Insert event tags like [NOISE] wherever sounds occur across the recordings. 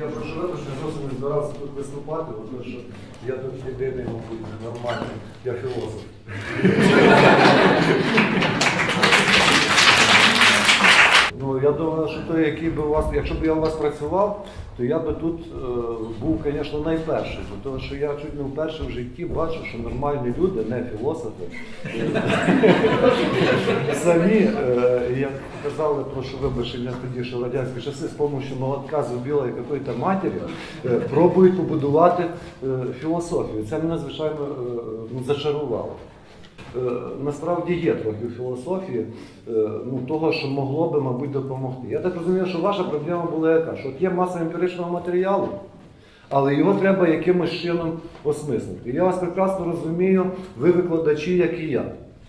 Я прошу вибачення, зовсім не збирався тут виступати, тому що я тут єдиний, мабуть, нормальний, я філософ. Я думаю, що той, який би у вас, якщо б я у вас працював, то я би тут е, був, звісно, найперший. Бо Тому що я чуть не вперше в житті бачу, що нормальні люди, не філософи, [LAUGHS] самі, е, як казали, прошу вибачення тоді, що радянські часи з допомогою молотка зубила якоїсь матері, е, пробують побудувати е, філософію. Це мене, звичайно, ну, зачарувало. Е, насправді є трохи в філософії е, ну, того, що могло би, мабуть, допомогти. Я так розумію, що ваша проблема була яка? Що от є маса емпіричного матеріалу, але його треба якимось чином осмислити. Я вас прекрасно розумію, ви викладачі, як і я.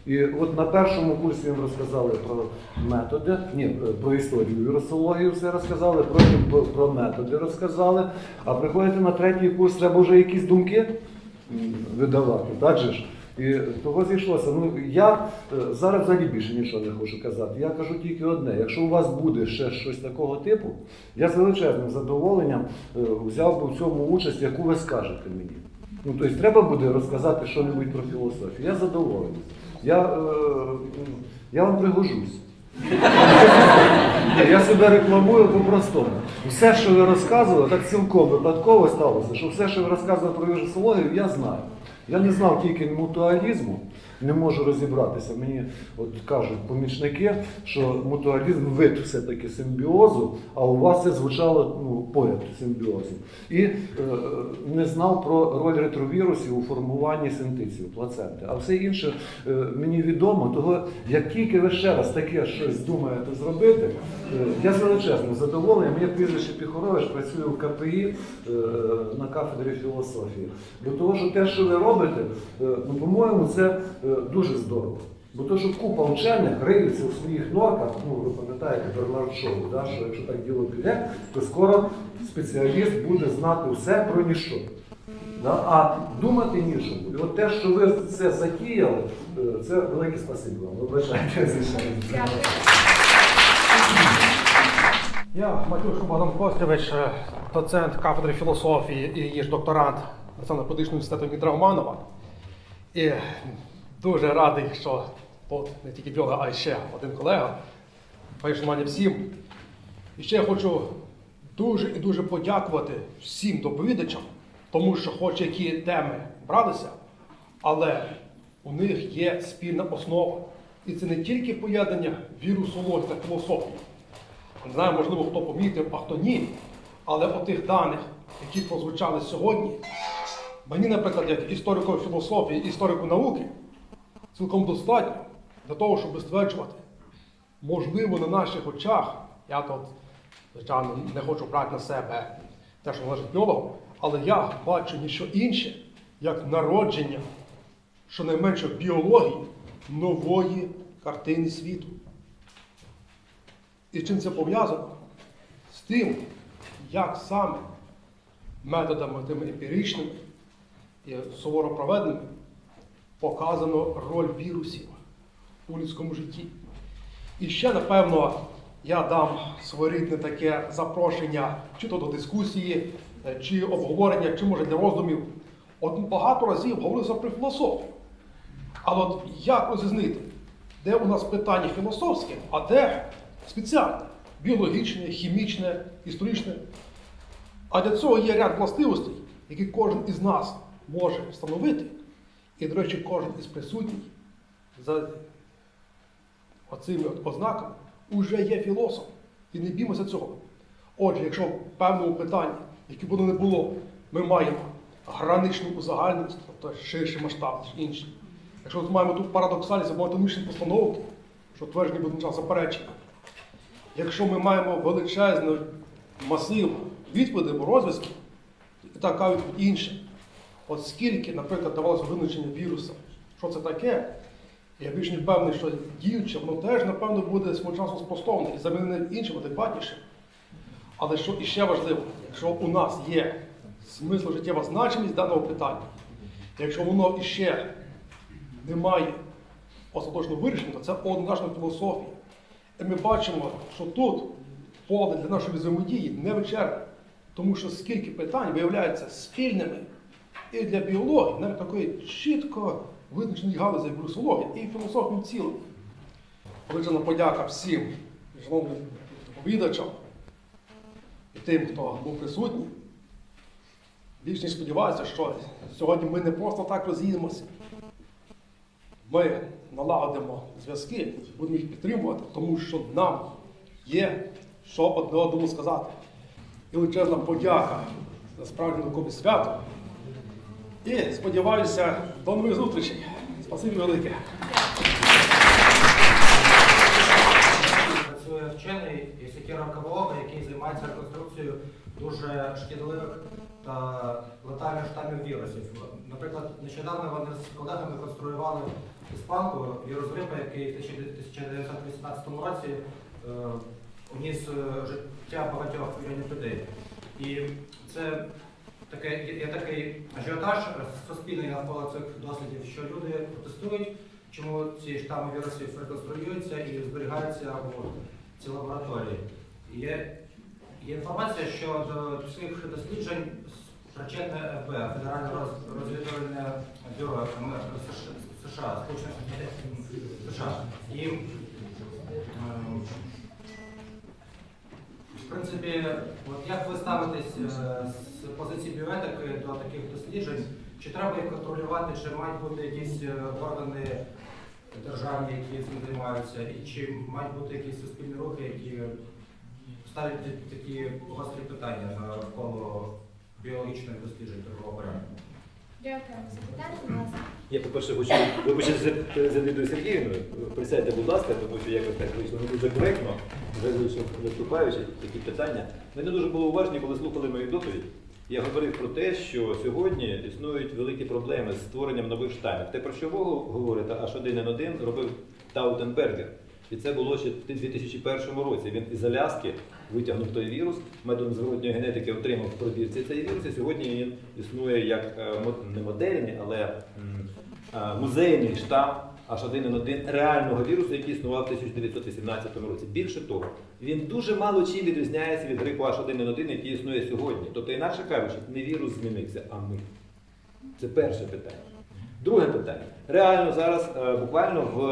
І от на першому курсі їм розказали про методи, ні, е, про історію вірусологію все розказали, потім про, про методи розказали. А приходите на третій курс, треба вже якісь думки видавати, так же ж? І того зійшлося. Ну я е, зараз взагалі більше нічого не хочу казати. Я кажу тільки одне: якщо у вас буде ще щось такого типу, я з величезним задоволенням е, взяв би в цьому участь, яку ви скажете мені. Ну, тобто треба буде розказати щось про філософію. Я задоволений. Я, е, я вам пригожусь. Я себе рекламую по-простому. Все, що ви розказували, так цілком випадково сталося, що все, що ви розказували про вірусологію, я знаю. Я не знав тільки мутуалізму, не можу розібратися. Мені от кажуть помічники, що мутуалізм вид все-таки симбіозу, а у вас це звучало ну, поряд симбіозу. І е, не знав про роль ретровірусів у формуванні синтицію, плаценти. А все інше е, мені відомо, того як тільки ви ще раз таке щось думаєте зробити, е, я з величезним задоволенням, моє прізвище Піхорович працюю в КПІ е, на кафедрі філософії. Бо того, що те, що ви робите, е, ну, по-моєму, це е, дуже здорово. Бо то, що купа вчених риються у своїх норках, ну ви пам'ятаєте Бернард Шоу, да, що якщо так діло піде, то скоро спеціаліст буде знати все про ніщо. Да? А думати нічому. І от те, що ви це затіяли, е, це велике спасибі вам. Вибачайте, звичайно. Я Матюшко Богдан Кострович, е, доцент кафедри філософії і її ж докторант Національного педагогічного університету Дмитра Романова. І дуже радий, що не тільки біолог, а й ще один колега. Шанування всім. І ще я хочу дуже і дуже подякувати всім доповідачам, тому що хоч які теми бралися, але у них є спільна основа. І це не тільки поєднання вірусології та філософії. Не знаю, можливо, хто помітив, а хто ні. Але от тих даних, які прозвучали сьогодні, мені, наприклад, як історику філософії, історику науки, цілком достатньо для того, щоб стверджувати, можливо, на наших очах, я тут, звичайно, не хочу брати на себе те, що належить біологам, але я бачу ніщо інше, як народження, щонайменше біології нової картини світу. І чим це пов'язано? З тим, як саме методами тими емпіричними суворо проведеними показано роль вірусів у людському житті. І ще, напевно, я дам своєрідне таке запрошення чи то до дискусії, е, чи обговорення, чи може для роздумів. От багато разів говорилося про філософію. Але от як розрізнити, де у нас питання філософське, а де спеціальне, біологічне, хімічне, історичне. А для цього є ряд властивостей, які кожен із нас може встановити. І, до речі, кожен із присутніх за оцими ознаками уже є філософ. І не біймося цього. Отже, якщо в певному питанні, яке було не було, ми маємо граничну узагальненість, тобто ширший масштаб, ніж інші. Якщо ми маємо тут парадоксальність або анатомічні постановки, що твердження буде заперечення. Якщо ми маємо величезний масив відповідей або розв'язків, і така відповідь інша. От скільки, наприклад, давалося визначення віруса, що це таке, я більш не певний, що діюче, воно теж, напевно, буде свого часу спростоване і замінене іншим, адекватнішим. Але що іще важливо, якщо у нас є смисл життєва значимість даного питання, якщо воно іще не має остаточного вирішення, то це однозначно філософія. І ми бачимо, що тут поле для нашої взаємодії не вичерпне. Тому що скільки питань виявляється спільними і для біології, навіть такої чітко визначеної галузі як і філософії в цілому. Величезна подяка всім шановним доповідачам і тим, хто був присутній. Більш ніж сподіваюся, що сьогодні ми не просто так роз'їдемося. Ми налагодимо зв'язки, будемо їх підтримувати, тому що нам є що одне одному сказати. І величезна подяка за справжнє наукове свято. І сподіваюся, до нових зустрічей. Спасибі велике. Працює вчений Ісікіра Каволога, який займається реконструкцією дуже шкідливих та летальних штамів вірусів. Наприклад, нещодавно вони з колегами конструювали іспанку вірус грипа, який в 1918 році е, уніс е, життя багатьох мільйонів людей. І це таке, є- такий ажіотаж суспільний навколо цих дослідів, що люди протестують, чому ці штами вірусів реконструюються і зберігаються у цій лабораторії. Є, є інформація, що до цих досліджень причетне ФБР, Федеральне розвідувальне бюро США, США, Сполучених Штатів США. І ем, в принципі, от як ви ставитесь е, з позиції біоетики до таких досліджень? Чи треба їх контролювати, чи мають бути якісь е, органи державні, які цим займаються, і чи мають бути якісь суспільні рухи, які ставлять такі гострі питання навколо біологічних досліджень такого порядку? Дякую за питання, будь ласка. Я, по-перше, хочу вибачити за Лідою Сергіївною. Присядьте, будь ласка, тому що якось так вийшло не дуже коректно, виступаючи, такі питання. Ми не дуже були уважні, коли слухали мою доповідь. Я говорив про те, що сьогодні існують великі проблеми з створенням нових штамів. Те, про що ви говорите, H1N1 робив Таутенбергер. І це було ще в 2001 році. Він із Аляски витягнув той вірус, методом зворотньої генетики отримав в пробірці цей вірус, і сьогодні він існує як е, не модельний, але е, музейний штам H1N1 реального вірусу, який існував в 1918 році. Більше того, він дуже мало чим відрізняється від грипу H1N1, який існує сьогодні. Тобто, інакше кажучи, не вірус змінився, а ми. Це перше питання. Друге питання. Реально зараз, е, буквально в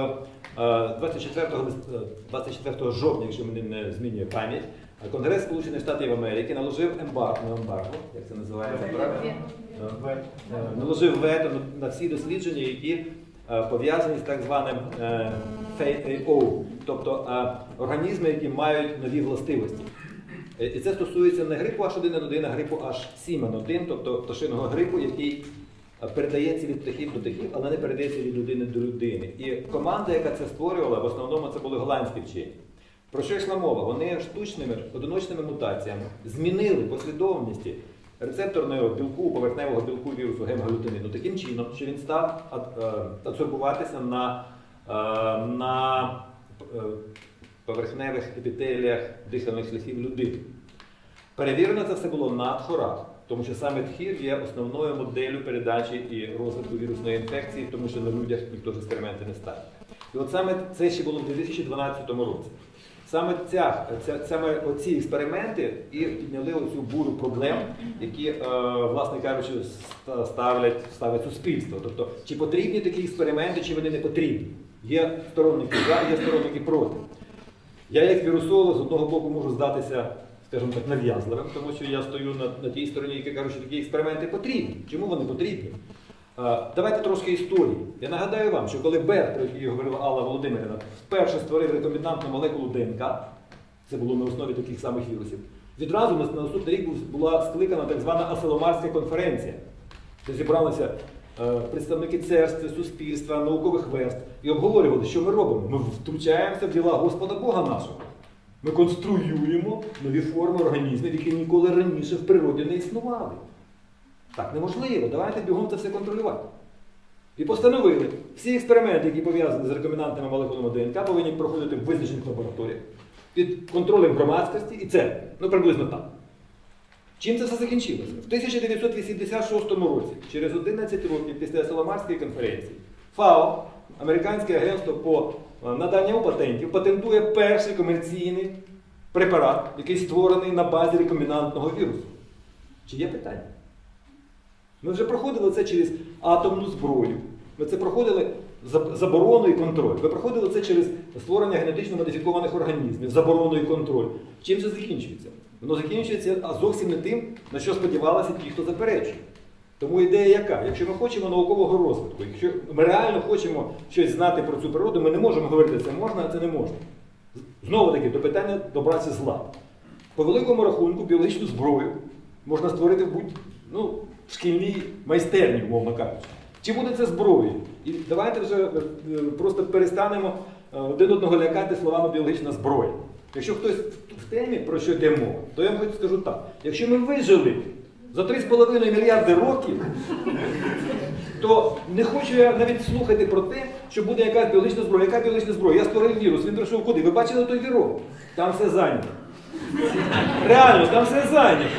е, 24, е, 24 жовтня, якщо мене не змінює пам'ять, е, Конгрес Сполучених Штатів Америки наложив ембарго, не ембарго, як це називається, правильно? Е, е, Наложив вето на- всі дослідження, які е, пов'язані з так званим е, FAO, тобто е, організми, які мають нові властивості. Е, І це стосується не грипу H1N1, а грипу H7N1, тобто пташиного грипу, який е, передається від птахів до птахів, але не передається від людини до людини. І команда, яка це створювала, в основному це були голландські вчені. Про що йшла мова? Вони штучними одиночними мутаціями змінили послідовності рецепторного білку, поверхневого білку вірусу гемоглютаміну таким чином, що він став ад- адсорбуватися на, на е, поверхневих епітеліях дихальних шляхів людини. Перевірено це все було на тхорах, тому що саме тхір є основною моделлю передачі і розвитку вірусної інфекції, тому що на людях ніхто ж експерименти не ставить. І от саме це ще було в 2012 році. Саме ця, ця, саме оці експерименти і підняли оцю буру проблем, які, е, власне кажучи, ставлять, ставить суспільство. Тобто, чи потрібні такі експерименти, чи вони не потрібні. Є сторонники за, є сторонники проти. Я як вірусолог з одного боку можу здатися, скажімо так, нав'язливим, тому що я стою на, на тій стороні, які кажуть, що такі експерименти потрібні. Чому вони потрібні? Давайте трошки історії. Я нагадаю вам, що коли Бер, про який говорила Алла Володимирівна, вперше створив рекомбінантну молекулу ДНК, це було на основі таких самих вірусів, відразу на, на наступний рік була скликана так звана Аселомарська конференція, де зібралися е, представники церкви, суспільства, наукових верств і обговорювали, що ми робимо. Ми втручаємося в діла Господа Бога нашого. Ми конструюємо нові форми організмів, які ніколи раніше в природі не існували. Так неможливо, давайте бігом це все контролювати. І постановили, всі експерименти, які пов'язані з рекомендантними молекулами ДНК, повинні проходити в визначених лабораторіях під контролем громадськості і це, ну приблизно так. Чим це все закінчилося? В 1986 році, через 11 років після Соломарської конференції, ФАО, американське агентство по е, наданню патентів, патентує перший комерційний препарат, який створений на базі рекомбінантного вірусу. Чи є питання? Ми вже проходили це через атомну зброю. Ми це проходили заборону і контроль. Ми проходили це через створення генетично модифікованих організмів, заборону і контроль. Чим це закінчується? Воно закінчується зовсім не тим, на що сподівалися ті, хто заперечує. Тому ідея яка? Якщо ми хочемо наукового розвитку, якщо ми реально хочемо щось знати про цю природу, ми не можемо говорити, це можна, а це не можна. Знову таки, до питання добратися зла. По великому рахунку, біологічну зброю можна створити в будь ну, в шкільній майстерні, умовно кажучи. Чи буде це зброєю? І давайте вже е, просто перестанемо е, один одного лякати словами біологічна зброя. Якщо хтось в темі, про що йде мова, то я вам хочу скажу так: якщо ми вижили за 3,5 мільярди років, то не хочу я навіть слухати про те, що буде якась біологічна зброя. Яка біологічна зброя? Я створив вірус, він прийшов куди? Ви бачили той вірок? Там все зайнято. Реально, там все зайнято.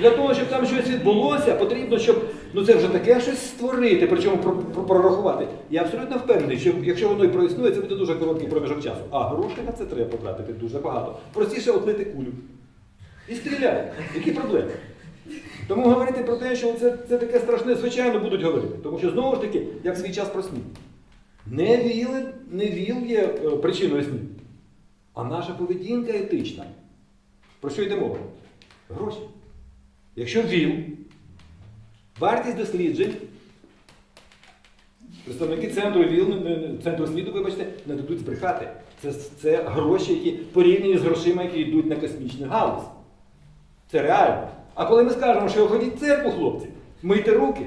Для того, щоб там щось відбулося, потрібно, щоб ну це вже таке щось створити, причому про- про- прорахувати. Я абсолютно впевнений, що якщо воно і проіснує, це буде дуже короткий проміжок часу. А грошей на це треба потратити дуже багато. Простіше отлити кулю. І стріляй. Які проблеми? Тому говорити про те, що це, це таке страшне, звичайно, будуть говорити. Тому що знову ж таки, як свій час про СНІ. Не віл, не віл є е, причиною СНІ, а наша поведінка етична. Про що йде мова? Гроші. Якщо ВІЛ, вартість досліджень, представники центру ВІЛ, центру світу, вибачте, не дадуть збрехати. Це, це гроші, які порівняні з грошима, які йдуть на космічну галузь. Це реально. А коли ми скажемо, що ходіть в церкву, хлопці, мийте руки,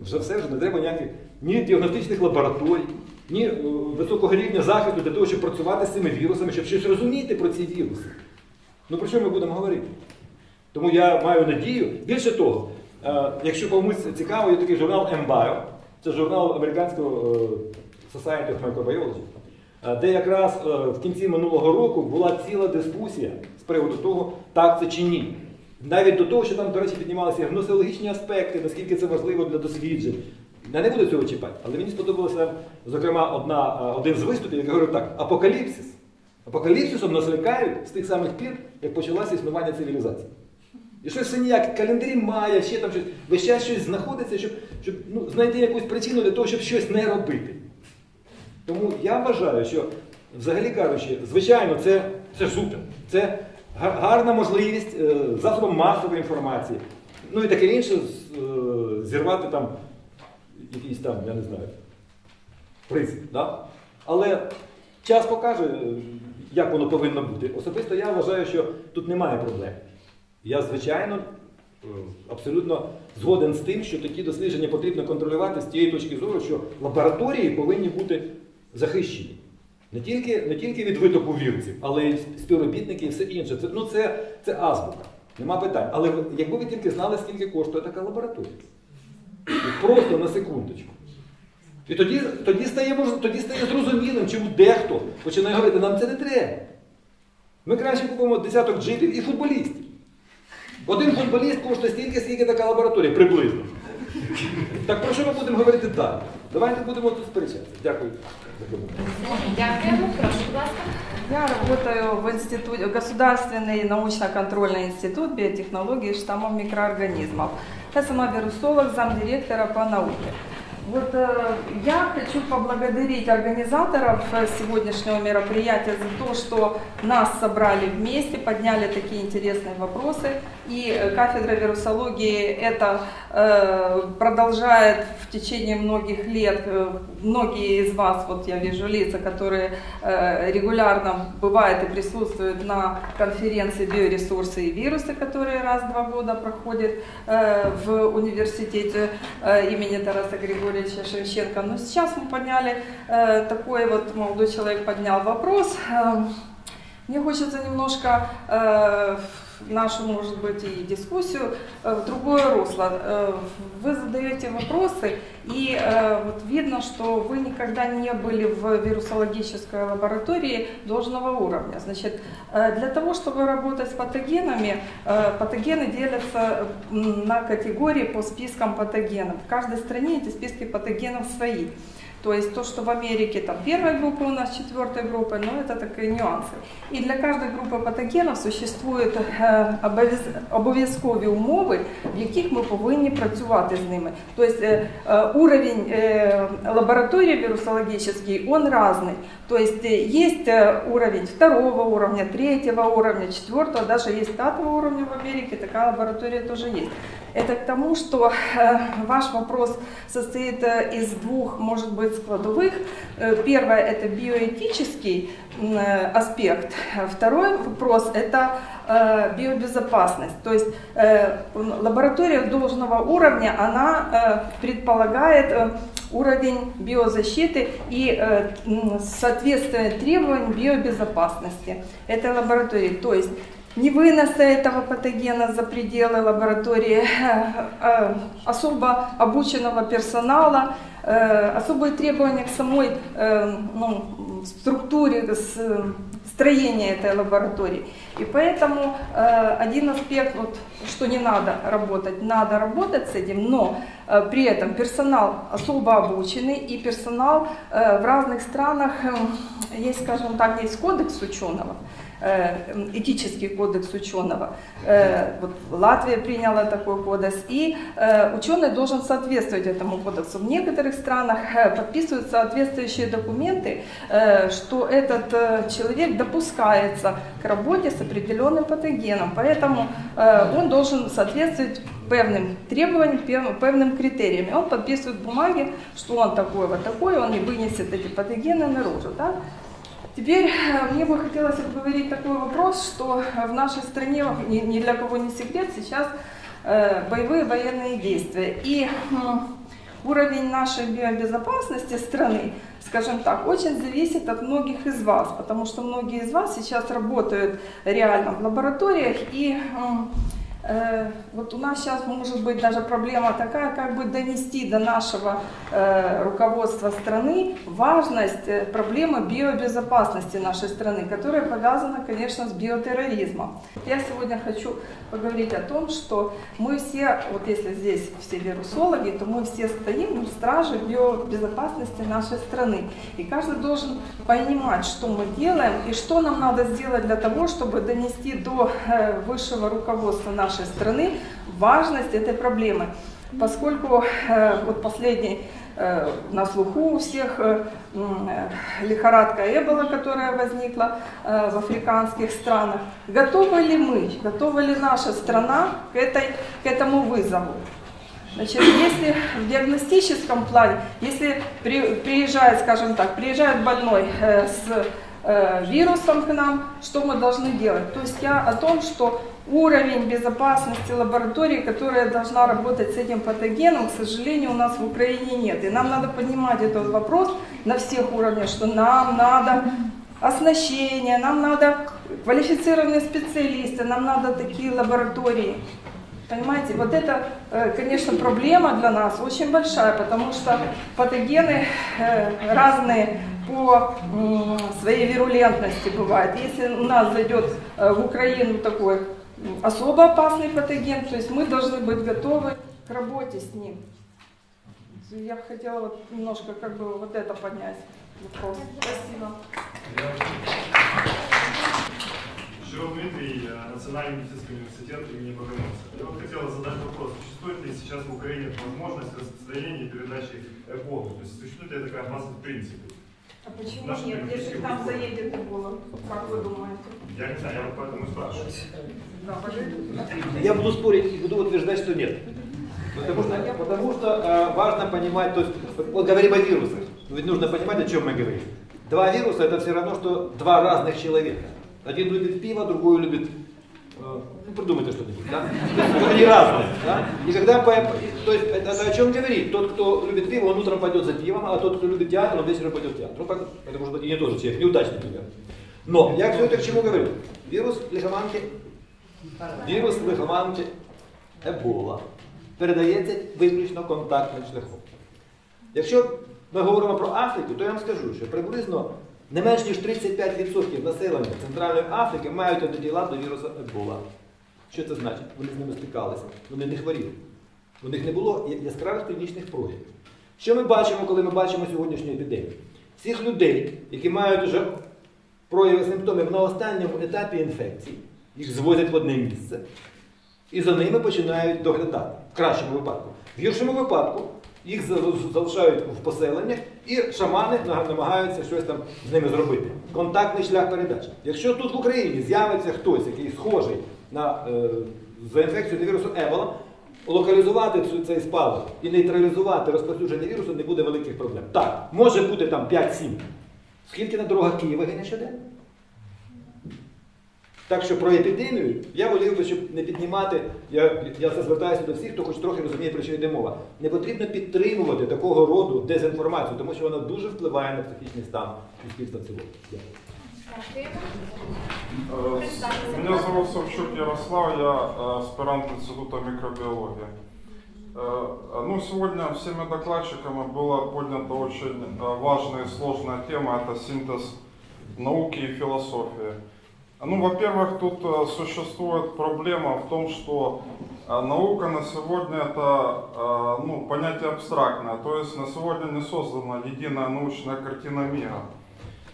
вже все вже не треба ніяких ні діагностичних лабораторій, ні е, високого рівня захисту для того, щоб працювати з цими вірусами, щоб щось розуміти про ці віруси. Ну про що ми будемо говорити? Тому я маю надію. Більше того, е, якщо комусь цікаво, є такий журнал Embio, це журнал американського е, Society of Microbiology, е, де якраз в кінці минулого року була ціла дискусія з приводу того, так це чи ні. Навіть до того, що там, до речі, піднімалися гносеологічні аспекти, наскільки це важливо для досліджень. Я не буду цього чіпати, але мені сподобалося, зокрема, одна, один з виступів, який говорив так: апокаліпсис. Апокаліпсисом нас лякають з тих самих пір, як почалося існування цивілізації. І щось все ніяк, календарі має, ще там щось, весь час щось знаходиться, щоб, щоб ну, знайти якусь причину для того, щоб щось не робити. Тому я вважаю, що, взагалі кажучи, звичайно, це, це супер. Це гарна можливість е, засобам масової інформації. Ну і таке інше е, зірвати там якийсь там, я не знаю, принцип. Да? Але час покаже, е, як воно повинно бути. Особисто я вважаю, що тут немає проблем. Я, звичайно, е, абсолютно згоден з тим, що такі дослідження потрібно контролювати з тієї точки зору, що лабораторії повинні бути захищені. Не тільки, не тільки від витоку вірусів, але й співробітники і все інше. Це, ну, це, це азбука. Нема питань. Але якби ви тільки знали, скільки коштує така лабораторія. От Просто на секундочку. І тоді, тоді, стає, тоді стає зрозумілим, чому дехто починає говорити, нам це не треба. Ми краще купимо десяток джипів і футболістів. Один футболіст коштує стільки, скільки така лабораторія, приблизно. Так про що ми будемо говорити далі? Давайте будемо тут сперечатися. Дякую. Дякую. Прошу, будь ласка. Я работаю в институте, Государственный научно-контрольный институт биотехнологии штамов штаммов микроорганизмов. Я сама вирусолог, замдиректора по науке. Вот э, я хочу поблагодарить организаторов э, сегодняшнего мероприятия за то, что нас собрали вместе, подняли такие интересные вопросы. И э, кафедра вирусологии это э, продолжает в течение многих лет. Э, многие из вас, вот я вижу лица, которые э, регулярно бывают и присутствуют на конференции биоресурсы и вирусы, которые раз в два года проходят э, в университете э, имени Тараса Григорьевича Шевченко. Но сейчас мы подняли э, такой вот молодой человек поднял вопрос. Э, Мне хочется немножко э, в нашу, может быть, и дискуссию э, в другое русло. Э, Вы задаете вопросы, и э, вот видно, что вы никогда не были в вирусологической лаборатории должного уровня. Значит, для того, чтобы работать с патогенами, патогены делятся на категории по спискам патогенов. В каждой стране эти списки патогенов свои. То есть то, что в Америке там первая группа, у нас четвертая группа, но это такие нюансы. И для каждой групи патогенів существують е, обов'яз- обов'язкові умови, в яких ми повинні працювати з ними. Тобто е, е, уровень е, лаборатории вирусологический, он разный. То есть э, есть э, уровень второго уровня, третьего уровня, четвертого, даже есть пятого уровня в Америке, такая лаборатория тоже есть. Это к тому, что э, ваш вопрос состоит э, из двух, может быть, складовых. Э, Первое – это биоэтический аспект. Второй вопрос – это биобезопасность. То есть лаборатория должного уровня, она предполагает уровень биозащиты и соответствие требованиям биобезопасности этой лаборатории. То есть не выноса этого патогена за пределы лаборатории, э, э, особо обученного персонала, э, особые требования к самой ну, структуре, строения этой лаборатории. И поэтому один аспект, вот, что не надо работать, надо работать с этим, но при этом персонал особо обученный и персонал в разных странах, есть, скажем так, есть кодекс ученого, этический кодекс ученого. Э, Вот Латвия приняла такой кодекс, и э, ученый должен соответствовать этому кодексу. В некоторых странах э, подписывают соответствующие документы, э, что этот э, человек допускается к работе с определенным патогеном, поэтому э, он должен соответствовать певным требованиям, пев- певным критериям. Он подписывает бумаги, что он такой вот такой, он не вынесет эти патогены наружу. Да? Теперь э, мне бы хотелось обговорить такой вопрос, что в нашей стране, ни, для кого не секрет, сейчас э, боевые военные действия. И уровень нашей биобезопасности страны, скажем так, очень зависит от многих из вас, потому что многие из вас сейчас работают реально в лабораториях и Э, Вот у нас сейчас может быть даже проблема такая, как бы донести до нашего э, руководства страны важность э, проблемы биобезопасности нашей страны, которая повязана, конечно, с биотерроризмом. Я сегодня хочу поговорить о том, что мы все, вот если здесь все вирусологи, то мы все стоим на страже биобезопасности нашей страны. И каждый должен понимать, что мы делаем и что нам надо сделать для того, чтобы донести до высшего руководства нашей страны важность этой проблемы. Поскольку э, вот последний э, на слуху у всех э, лихорадка Эбола, которая возникла в африканских странах. Готовы ли мы, готова ли наша страна к, этой, к этому вызову? Значит, если в диагностическом плане, если при- приезжает, скажем так, приезжает больной с вирусом к нам, что мы должны делать? То есть я о том, что уровень безопасности лаборатории, которая должна работать с этим патогеном, к сожалению, у нас в Украине нет. И нам надо поднимать этот вопрос на всех уровнях, что нам надо оснащение, нам надо квалифицированные специалисты, нам надо такие лаборатории. Понимаете, вот это, э, конечно, проблема для нас очень большая, потому что патогены э, разные по своей вирулентности бывают. Если у нас зайдет э, в Украину такой особо опасный патоген, то есть мы должны быть готовы к работе с ним. Я бы хотела вот немножко как бы вот это поднять вопрос. Спасибо. Широв Дмитрий, э, Национальный медицинский университет имени Богомольца. Я вот хотел задать вопрос, существует ли сейчас в Украине возможность распространения и передачи эболы? То есть существует ли такая база в принципе? А почему нет, если там заедет Эбола? Как вы думаете? Я не знаю, я вот поэтому и спрашиваю. Я буду спорить и буду утверждать, что нет. Потому что, потому что э, важно понимать, то есть, вот говорим о вирусах, но ведь нужно понимать, о чем мы говорим. Два вируса это все равно, что два разных человека. Один любит пиво, другой любит, э, ну придумайте что-нибудь, да? То есть Они разные, да? И когда, по- то есть это, это о чем говорит? Тот, кто любит пиво, он утром пойдет за пивом, а тот, кто любит театр, он вечером пойдет в театр. Ну, как- это может быть и не тот же человек, неудачный пример. Но я все это к чему говорю? Вирус лихоманки Вірус лихоманки Ебола передається виключно контактним шляхом. Якщо ми говоримо про Африку, то я вам скажу, що приблизно не менш ніж 35% населення Центральної Африки мають антитіла до вірусу Ебола. Що це значить? Вони з ними стикалися, вони не хворіли. У них не було яскравих клінічних проявів. Що ми бачимо, коли ми бачимо сьогоднішню епідемію? Цих людей, які мають вже прояви симптомів на останньому етапі інфекції, їх звозять в одне місце. І за ними починають доглядати. В кращому випадку. В гіршому випадку їх залишають в поселеннях, і шамани намагаються щось там з ними зробити. Контактний шлях передачі. Якщо тут в Україні з'явиться хтось, який схожий на е, за інфекцію вірусу Ебола, локалізувати цей спалах і нейтралізувати розповсюдження вірусу не буде великих проблем. Так, може бути там 5-7. Скільки на дорогах Києва гине щоденно? Так що про епідемію я волів би, щоб не піднімати, я, я це звертаюся до всіх, хто хоч трохи розуміє, про що йде мова. Не потрібно підтримувати такого роду дезінформацію, тому що вона дуже впливає на психічний стан суспільства в цілому. Дякую. Дякуємо. Э, Меня зовут Савчук Ярослав, я э, аспирант Института микробиологии. Э, Ну, сегодня всеми докладчиками была поднята очень э, важная и сложная тема, это синтез науки и философии. Ну, во-первых, тут э, существует проблема в том, что э, наука на сегодня это э, ну, понятие абстрактное, то есть на сегодня не создана единая научная картина мира.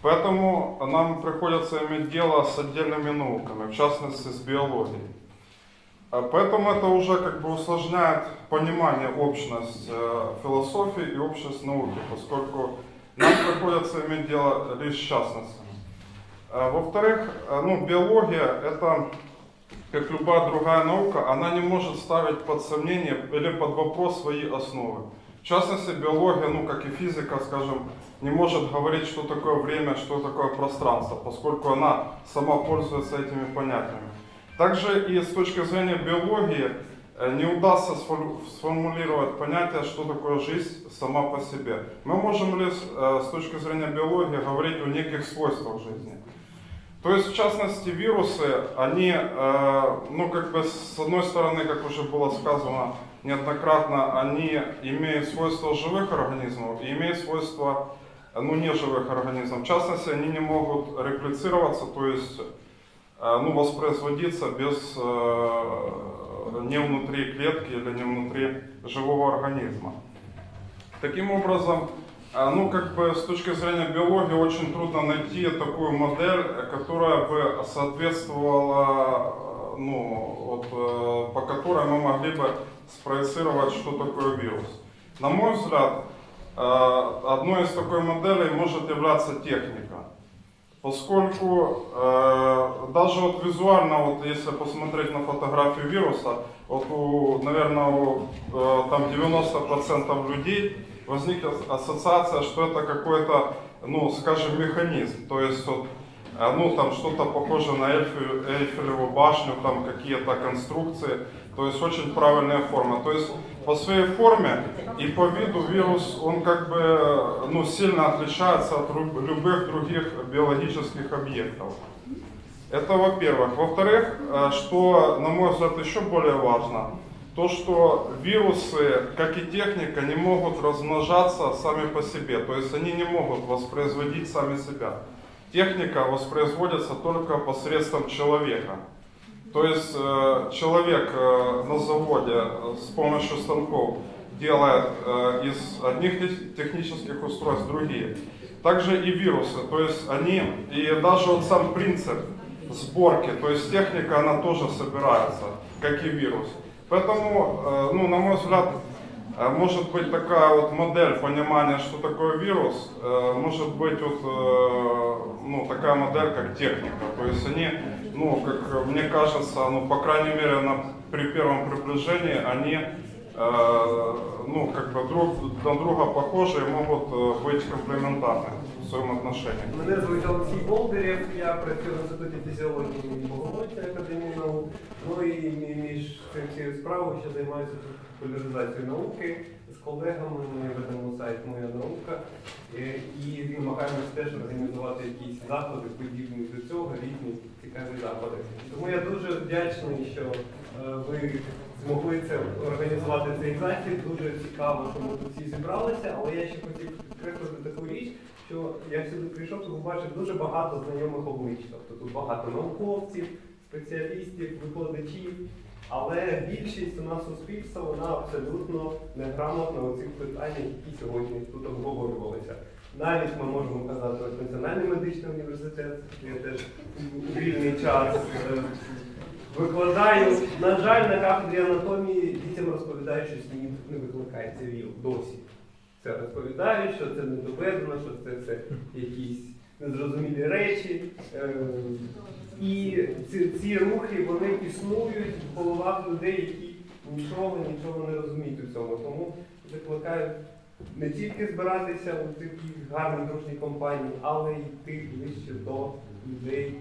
Поэтому нам приходится иметь дело с отдельными науками, в частности с биологией. А Поэтому это уже как бы усложняет понимание общность философии и общность науки, поскольку нам приходится иметь дело лишь с частностями. А Во-вторых, э, ну, биология это, как любая другая наука, она не может ставить под сомнение или под вопрос свои основы. В частности, биология, ну, как и физика, скажем, не может говорить, что такое время, что такое пространство, поскольку она сама пользуется этими понятиями. Также и с точки зрения биологии э, не удастся сфор- сформулировать понятие, что такое жизнь сама по себе. Мы можем лишь э, с точки зрения биологии говорить о неких свойствах жизни. То есть, в частности, вирусы, они, э, ну, как бы, с одной стороны, как уже было сказано неоднократно, они имеют свойства живых организмов и имеют свойства, ну, неживых организмов. В частности, они не могут реплицироваться, то есть, э, ну, воспроизводиться без, э, не внутри клетки или не внутри живого организма. Таким образом, Ну, как бы с точки зрения биологии очень трудно найти такую модель, э, которая бы соответствовала, э, ну, вот, э, по которой мы могли бы спроецировать, что такое вирус. На мой взгляд, э, одной из такой моделей может являться техника. Поскольку э, даже вот визуально, вот если посмотреть на фотографию вируса, вот у, наверное, у, э, там 90% людей возникла ассоциация, что это какой-то, ну, скажем, механизм. То есть вот, э, ну, там что-то похоже на Эльфи- Эйфелеву башню, там какие-то конструкции, то есть очень правильная форма. То есть по своей форме и по виду вирус, он как бы, ну, сильно отличается от любых других биологических объектов. Это во-первых. Во-вторых, э, что, на мой взгляд, еще более важно, то, что вирусы, как и техника, не могут размножаться сами по себе. То есть они не могут воспроизводить сами себя. Техника воспроизводится только посредством человека. То есть э, человек э, на заводе э, с помощью станков делает из одних тех- технических устройств другие. Также и вирусы, то есть они, и даже вот сам принцип сборки, то есть техника, она тоже собирается, как и вирус. Поэтому, э, ну, на мой взгляд, э, может быть такая вот модель понимания, что такое вирус, э, может быть вот, э, ну, такая модель, как техника. То есть они, ну, как мне кажется, ну, по крайней мере, на, при первом приближении, они э, ну, как бы друг на друга похожи и могут э, быть комплементарны в своем отношении. Мене звуть Олексій Болдирєв, я працюю в інституті фізіології імені Богомольця Академії наук. Ну і мі- між цим цією справою ще займаюся тут популяризацією науки з колегами. Ми ведемо сайт Моя наука Е, і намагаємося теж організувати якісь заходи, подібні до цього, різні цікаві заходи. Тому я дуже вдячний, що е, ви змогли це організувати цей захід. Дуже цікаво, що ми тут всі зібралися, але я ще хотів підкреслити таку річ, що я сюди прийшов і побачив дуже багато знайомих облич. Тобто тут багато науковців, спеціалістів, викладачів. Але більшість у нас суспільства вона абсолютно неграмотна у цих питаннях, які сьогодні тут обговорювалися. Навіть ми можемо казати ось Національний медичний університет, я теж у вільний час е, викладаю. На жаль, на кафедрі анатомії дітям розповідають, що СНІД не викликається ВІЛ досі. Це розповідають, що це не доведено, що це, це якісь незрозумілі речі. Е, І ці, ці рухи вони існують в головах людей, які нічого, нічого не розуміють у цьому. Тому закликаю не тільки збиратися у такій гарній дружній компанії, але й йти ближче до людей,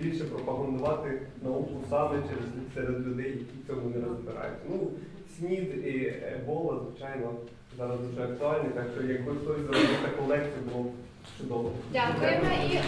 більше пропагандувати науку саме через серед людей, які в цьому не розбираються. Ну, СНІД і Ебола, звичайно, зараз дуже актуальні, так що якби хтось зробив таку лекцію, було б чудово. Дякуємо і.